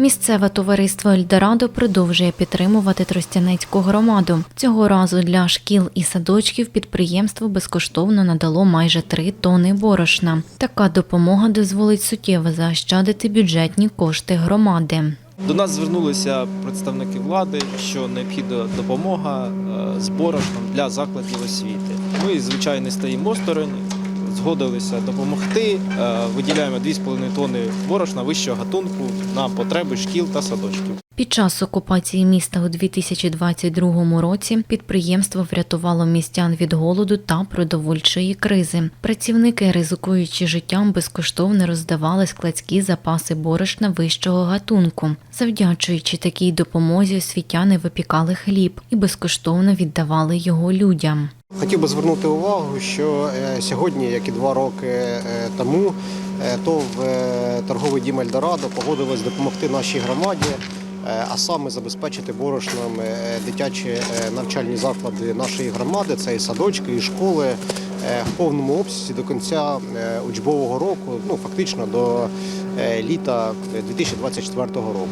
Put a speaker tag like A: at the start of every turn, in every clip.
A: Місцеве товариство Ельдорадо продовжує підтримувати Тростянецьку громаду. Цього разу для шкіл і садочків підприємство безкоштовно надало майже три тони борошна. Така допомога дозволить суттєво заощадити бюджетні кошти громади.
B: До нас звернулися представники влади, що необхідна допомога е, з борошном для закладів освіти. Ми, звичайно, стоїмо осторонь, згодилися допомогти. Е, Виділяємо 2,5 тонни борошна вищого гатунку на потреби шкіл та садочків.
A: Під час окупації міста у 2022 році підприємство врятувало містян від голоду та продовольчої кризи. Працівники, ризикуючи життям, безкоштовно роздавали складські запаси борошна вищого гатунку. Завдячуючи такій допомозі, освітяни випікали хліб і безкоштовно віддавали його людям.
C: Хотів би звернути увагу, що е, сьогодні, як і два роки е, тому, е, ТОВ е, торговий дім Ельдорадо погодилось допомогти нашій громаді, а саме забезпечити борошном е, дитячі е, навчальні заклади нашої громади, це і садочки, і школи е, в повному обсязі до кінця е, учбового року, ну фактично до е, літа 2024 року.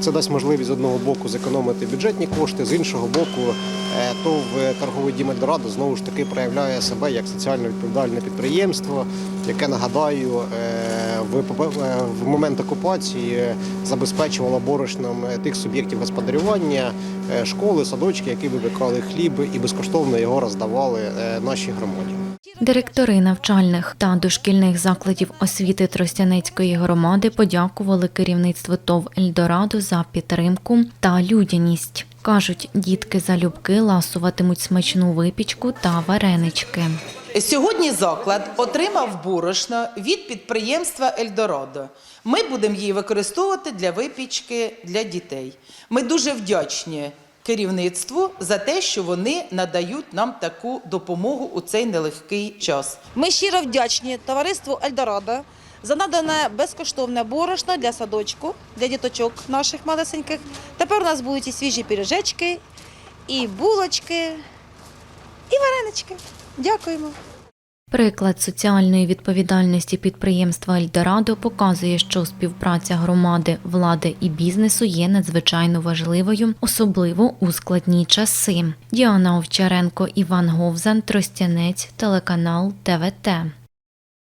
C: Це дасть можливість з одного боку зекономити бюджетні кошти, з іншого боку, е, ТОВ торговий дім Ельдорадо знову ж таки проявляє себе як соціально відповідальне підприємство, яке нагадаю е, в, момент окупації забезпечувало борошном е, тих суб'єктів господарювання, е, школи, садочки, які випікали хліб і безкоштовно його роздавали е, нашій громаді.
A: Директори навчальних та дошкільних закладів освіти Тростянецької громади подякували керівництву ТОВ Ельдорадо за підтримку та людяність. Кажуть, дітки залюбки ласуватимуть смачну випічку та варенички.
D: Сьогодні заклад отримав борошно від підприємства Ельдорадо. Ми будемо її використовувати для випічки для дітей. Ми дуже вдячні керівництву за те, що вони надають нам таку допомогу у цей нелегкий час.
E: Ми щиро вдячні товариству Ельдорадо за надане безкоштовне борошно для садочку, для діточок наших малесеньких. Тепер у нас будуть і свіжі піріжечки, і булочки, і. Дякуємо.
A: Приклад соціальної відповідальності підприємства Ельдорадо показує, що співпраця громади, влади і бізнесу є надзвичайно важливою, особливо у складні часи. Діана Овчаренко, Іван Говзан, Тростянець, телеканал ТВТ.